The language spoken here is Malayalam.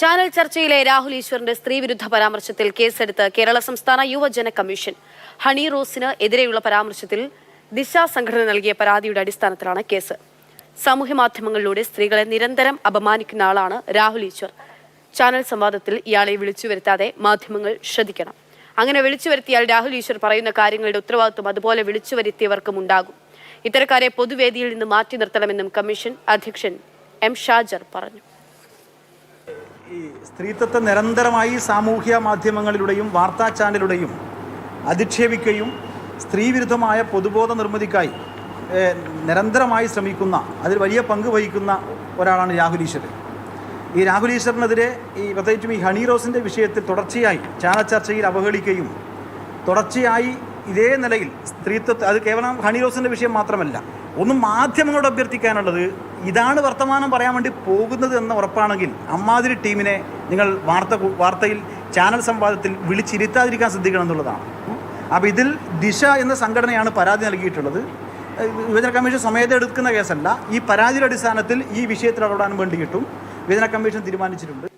ചാനൽ ചർച്ചയിലെ രാഹുൽ ഈശ്വറിന്റെ സ്ത്രീവിരുദ്ധ പരാമർശത്തിൽ കേസെടുത്ത് കേരള സംസ്ഥാന യുവജന കമ്മീഷൻ ഹണി റോസിന് എതിരെയുള്ള പരാമർശത്തിൽ ദിശ സംഘടന നൽകിയ പരാതിയുടെ അടിസ്ഥാനത്തിലാണ് കേസ്. സാമൂഹ്യ മാധ്യമങ്ങളിലൂടെ സ്ത്രീകളെ നിരന്തരം അപമാനിക്കുന്ന ആളാണ് രാഹുൽ ഈശ്വർ. ചാനൽ സംവാദത്തിൽ ഇയാളെ വിളിച്ചു വരുത്താതെ മാധ്യമങ്ങൾ ശ്രദ്ധിക്കണം. അങ്ങനെ വിളിച്ചു വരുത്തിയാൽ രാഹുൽ ഈശ്വർ പറയുന്ന കാര്യങ്ങളുടെ ഉത്തരവാദിത്വം അതുപോലെ വിളിച്ചു വരുത്തിയവർക്കും ഉണ്ടാകും. ഇത്തരക്കാരെ പൊതുവേദിയിൽ നിന്ന് മാറ്റി നിർത്തണമെന്നും കമ്മീഷൻ അധ്യക്ഷൻ എം ഷാജർ പറഞ്ഞു. ഈ സ്ത്രീത്വത്തെ നിരന്തരമായി സാമൂഹ്യ മാധ്യമങ്ങളിലൂടെയും വാർത്താ ചാനലുടെയും അധിക്ഷേപിക്കുകയും സ്ത്രീവിരുദ്ധമായ പൊതുബോധ നിർമ്മിതിക്കായി നിരന്തരമായി ശ്രമിക്കുന്ന അതിൽ വലിയ പങ്ക് വഹിക്കുന്ന ഒരാളാണ് രാഹുൽ ഈശ്വർ ഈ രാഹുൽ ഈശ്വറിനെതിരെ ഈ പ്രത്യേകിച്ചും ഈ ഹണി റോസിന്റെ വിഷയത്തിൽ തുടർച്ചയായി ചാനൽ ചർച്ചയിൽ അവഹേളിക്കുകയും തുടർച്ചയായി ഇതേ നിലയിൽ സ്ത്രീത്വത്തെ അത് കേവലം ഹണി റോസിന്റെ വിഷയം മാത്രമല്ല ഒന്നും മാധ്യമങ്ങളോട് അഭ്യർത്ഥിക്കാനുള്ളത് ഇതാണ് വർത്തമാനം പറയാൻ വേണ്ടി പോകുന്നത് എന്ന ഉറപ്പാണെങ്കിൽ അമ്മാതിരി ടീമിനെ നിങ്ങൾ വാർത്ത വാർത്തയിൽ ചാനൽ സംവാദത്തിൽ വിളിച്ചിരുത്താതിരിക്കാൻ ശ്രദ്ധിക്കണം എന്നുള്ളതാണ്. അപ്പോൾ ഇതിൽ ദിശ എന്ന സംഘടനയാണ് പരാതി നൽകിയിട്ടുള്ളത്. വിഭജന കമ്മീഷൻ സമയത്ത് എടുക്കുന്ന കേസല്ല. ഈ പരാതിയുടെ അടിസ്ഥാനത്തിൽ ഈ വിഷയത്തിൽ ഇടപെടാൻ വേണ്ടിയിട്ടും വിഭജന കമ്മീഷൻ തീരുമാനിച്ചിട്ടുണ്ട്.